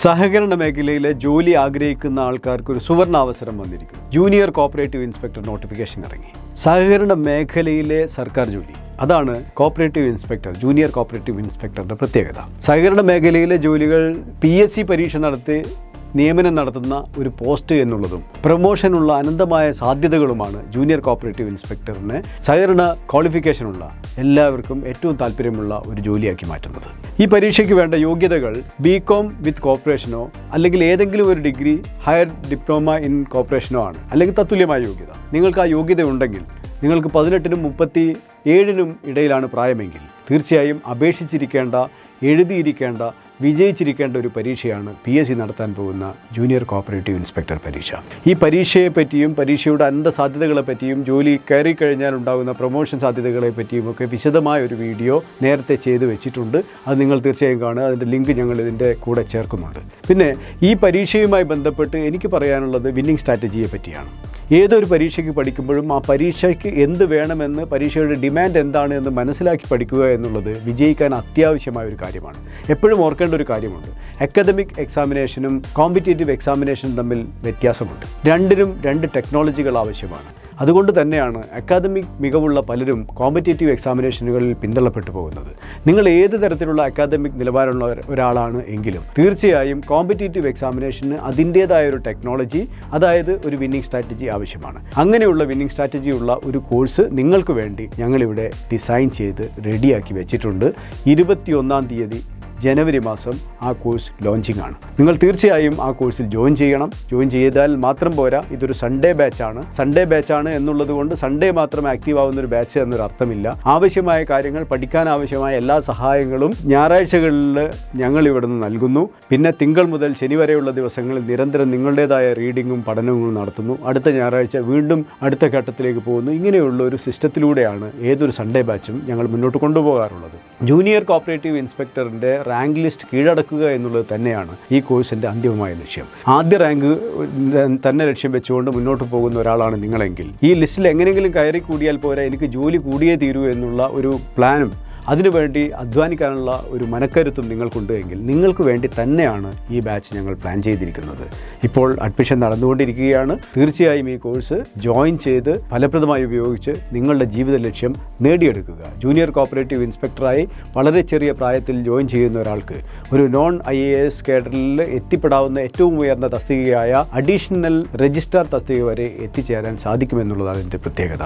സഹകരണ മേഖലയിലെ ജോലി ആഗ്രഹിക്കുന്ന ആൾക്കാർക്ക് ഒരു സുവർണ അവസരം വന്നിരിക്കുന്നു. ജൂനിയർ കോപ്പറേറ്റീവ് ഇൻസ്പെക്ടർ നോട്ടിഫിക്കേഷൻ ഇറങ്ങി. സഹകരണ മേഖലയിലെ സർക്കാർ ജോലി. അതാണ് കോപ്പറേറ്റീവ് ഇൻസ്പെക്ടർ ജൂനിയർ കോപ്പറേറ്റീവ് ഇൻസ്പെക്ടറുടെ പ്രത്യേകത. സഹകരണ മേഖലയിലെ ജോലികൾ പി എസ് സി പരീക്ഷ നടത്തി നിയമനം നടത്തുന്ന ഒരു പോസ്റ്റ് എന്നുള്ളതും പ്രൊമോഷനുള്ള അനന്തമായ സാധ്യതകളുമാണ് ജൂനിയർ കോപ്പറേറ്റീവ് ഇൻസ്പെക്ടറിന് സഹകരണ ക്വാളിഫിക്കേഷനുള്ള എല്ലാവർക്കും ഏറ്റവും താല്പര്യമുള്ള ഒരു ജോലിയാക്കി മാറ്റുന്നത്. ഈ പരീക്ഷയ്ക്ക് വേണ്ട യോഗ്യതകൾ ബി കോം വിത്ത് കോപ്പറേഷനോ അല്ലെങ്കിൽ ഏതെങ്കിലും ഒരു ഡിഗ്രി ഹയർ ഡിപ്ലോമ ഇൻ കോപ്പറേഷനോ ആണ്. അല്ലെങ്കിൽ തത്തുല്യമായ യോഗ്യത. നിങ്ങൾക്ക് ആ യോഗ്യത ഉണ്ടെങ്കിൽ നിങ്ങൾക്ക് പതിനെട്ടിനും മുപ്പത്തി ഏഴിനും ഇടയിലാണ് പ്രായമെങ്കിൽ തീർച്ചയായും അപേക്ഷിച്ചിരിക്കേണ്ട എഴുതിയിരിക്കേണ്ട വിജയിച്ചിരിക്കേണ്ട ഒരു പരീക്ഷയാണ് പി എസ് സി നടത്താൻ പോകുന്ന ജൂനിയർ കോപ്പറേറ്റീവ് ഇൻസ്പെക്ടർ പരീക്ഷ. ഈ പരീക്ഷയെപ്പറ്റിയും പരീക്ഷയുടെ അന്തസാധ്യതകളെപ്പറ്റിയും സാധ്യതകളെ പറ്റിയും ജോലി കയറി കഴിഞ്ഞാൽ ഉണ്ടാകുന്ന പ്രൊമോഷൻ സാധ്യതകളെ പറ്റിയും ഒക്കെ വിശദമായ ഒരു വീഡിയോ നേരത്തെ ചെയ്തു വെച്ചിട്ടുണ്ട്. അത് നിങ്ങൾ തീർച്ചയായും കാണുക. അതിന്റെ ലിങ്ക് ഞങ്ങൾ ഇതിന്റെ കൂടെ ചേർക്കുന്നുണ്ട്. പിന്നെ ഈ പരീക്ഷയുമായി ബന്ധപ്പെട്ട് എനിക്ക് പറയാനുള്ളത് വിന്നിംഗ് സ്ട്രാറ്റജിയെ പറ്റിയാണ്. ഏതൊരു പരീക്ഷയ്ക്ക് പഠിക്കുമ്പോഴും ആ പരീക്ഷയ്ക്ക് എന്ത് വേണമെന്ന് പരീക്ഷയുടെ ഡിമാൻഡ് എന്താണ് എന്ന് മനസ്സിലാക്കി പഠിക്കുക എന്നുള്ളത് വിജയിക്കാൻ അത്യാവശ്യമായ ഒരു കാര്യമാണ്. എപ്പോഴും ഓർക്കേണ്ട ഒരു കാര്യമുണ്ട്. അക്കാദമിക് എക്സാമിനേഷനും കോമ്പറ്റേറ്റീവ് എക്സാമിനേഷനും തമ്മിൽ വ്യത്യാസമുണ്ട്. രണ്ടിനും രണ്ട് ടെക്നോളജികൾ ആവശ്യമാണ്. അതുകൊണ്ട് തന്നെയാണ് അക്കാദമിക് മികവുള്ള പലരും കോമ്പറ്റേറ്റീവ് എക്സാമിനേഷനുകളിൽ പിന്തള്ളപ്പെട്ടു പോകുന്നത്. നിങ്ങൾ ഏത് തരത്തിലുള്ള അക്കാദമിക് നിലവാരമുള്ള ഒരു- ഒരാളാണ് എങ്കിലും തീർച്ചയായും കോമ്പറ്റേറ്റീവ് എക്സാമിനേഷന് അതിന്റേതായ ഒരു ടെക്നോളജി അതായത് ഒരു വിന്നിംഗ് സ്ട്രാറ്റജി ആവശ്യമാണ്. അങ്ങനെയുള്ള വിന്നിംഗ് സ്ട്രാറ്റജി ഉള്ള ഒരു കോഴ്സ് നിങ്ങൾക്ക് വേണ്ടി ഞങ്ങളിവിടെ ഡിസൈൻ ചെയ്ത് റെഡിയാക്കി വെച്ചിട്ടുണ്ട്. ഇരുപത്തിയൊന്നാം തീയതി ജനുവരി മാസം ആ കോഴ്സ് ലോഞ്ചിങ് ആണ് നിങ്ങൾ തീർച്ചയായും ആ കോഴ്സിൽ ജോയിൻ ചെയ്യണം. ജോയിൻ ചെയ്താൽ മാത്രം പോരാ. ഇതൊരു സൺഡേ ബാച്ചാണ് സൺഡേ ബാച്ചാണ് എന്നുള്ളത് കൊണ്ട് സൺഡേ മാത്രം ആക്റ്റീവ് ആവുന്ന ഒരു ബാച്ച് എന്നൊരു അർത്ഥമില്ല. ആവശ്യമായ കാര്യങ്ങൾ പഠിക്കാൻ ആവശ്യമായ എല്ലാ സഹായങ്ങളും ഞായറാഴ്ചകളിൽ ഞങ്ങൾ ഇവിടുന്ന് നൽകുന്നു. പിന്നെ തിങ്കൾ മുതൽ ശനി വരെയുള്ള ദിവസങ്ങളിൽ നിരന്തരം നിങ്ങളുടേതായ റീഡിങ്ങും പഠനങ്ങളും നടത്തുന്നു. അടുത്ത ഞായറാഴ്ച വീണ്ടും അടുത്ത ഘട്ടത്തിലേക്ക് പോകുന്നു. ഇങ്ങനെയുള്ള ഒരു സിസ്റ്റത്തിലൂടെയാണ് ഏതൊരു സൺഡേ ബാച്ചും ഞങ്ങൾ മുന്നോട്ട് കൊണ്ടുപോകാറുള്ളത്. ജൂനിയർ കോപ്പറേറ്റീവ് ഇൻസ്പെക്ടറിന്റെ റാങ്ക് ലിസ്റ്റ് കീഴടക്കുക എന്നുള്ളത് തന്നെയാണ് ഈ കോഴ്സിന്റെ അന്തിമമായ ലക്ഷ്യം. ആദ്യ റാങ്ക് തന്നെ ലക്ഷ്യം വെച്ചുകൊണ്ട് മുന്നോട്ട് പോകുന്ന ഒരാളാണ് നിങ്ങളെങ്കിൽ. ഈ ലിസ്റ്റിൽ എങ്ങനെയെങ്കിലും കയറി കൂടിയാൽ പോരാ എനിക്ക് ജോലി കൂടിയേ തീരൂ എന്നുള്ള ഒരു പ്ലാനും അതിനുവേണ്ടി അധ്വാനിക്കാനുള്ള ഒരു മനക്കരുത്തും നിങ്ങൾക്കുണ്ട് എങ്കിൽ നിങ്ങൾക്ക് വേണ്ടി തന്നെയാണ് ഈ ബാച്ച് ഞങ്ങൾ പ്ലാൻ ചെയ്തിരിക്കുന്നത്. ഇപ്പോൾ അഡ്മിഷൻ നടന്നുകൊണ്ടിരിക്കുകയാണ്. തീർച്ചയായും ഈ കോഴ്സ് ജോയിൻ ചെയ്ത് ഫലപ്രദമായി ഉപയോഗിച്ച് നിങ്ങളുടെ ജീവിത ലക്ഷ്യം നേടിയെടുക്കുക. ജൂനിയർ കോപ്പറേറ്റീവ് ഇൻസ്പെക്ടറായി വളരെ ചെറിയ പ്രായത്തിൽ ജോയിൻ ചെയ്യുന്ന ഒരാൾക്ക് ഒരു നോൺ ഐ എ എസ് കേഡറിൽ എത്തിപ്പെടാവുന്ന ഏറ്റവും ഉയർന്ന തസ്തികയായ അഡീഷണൽ രജിസ്ട്രാർ തസ്തിക വരെ എത്തിച്ചേരാൻ സാധിക്കുമെന്നുള്ളതാണ് എന്റെ പ്രത്യേകത.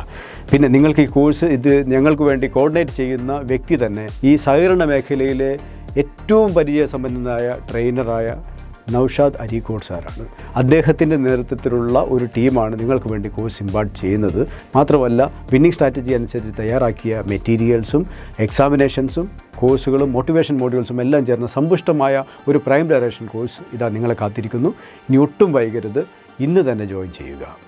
പിന്നെ നിങ്ങൾക്ക് ഈ കോഴ്സ് ഇത് ഞങ്ങൾക്ക് വേണ്ടി കോർഡിനേറ്റ് ചെയ്യുന്ന വ്യക്തി തന്നെ ഈ സഹകരണ മേഖലയിലെ ഏറ്റവും പരിചയസമ്പന്നനായ ട്രെയിനറായ നൗഷാദ് അരീക്കോട് സാറാണ്. അദ്ദേഹത്തിന്റെ നേതൃത്വത്തിലുള്ള ഒരു ടീമാണ് നിങ്ങൾക്ക് വേണ്ടി കോഴ്സ് ഇമ്പാർട്ട് ചെയ്യുന്നത്. മാത്രമല്ല വിന്നിംഗ് സ്ട്രാറ്റജി അനുസരിച്ച് തയ്യാറാക്കിയ മെറ്റീരിയൽസും എക്സാമിനേഷൻസും കോഴ്സുകളും മോട്ടിവേഷൻ മോഡ്യൂൾസും എല്ലാം ചേർന്ന സമ്പുഷ്ടമായ ഒരു പ്രൈം ഡയറക്ഷൻ കോഴ്സ് ഇതാ നിങ്ങളെ കാത്തിരിക്കുന്നു. ഇനി ഒട്ടും വൈകരുത്. ഇന്ന് തന്നെ ജോയിൻ ചെയ്യുക.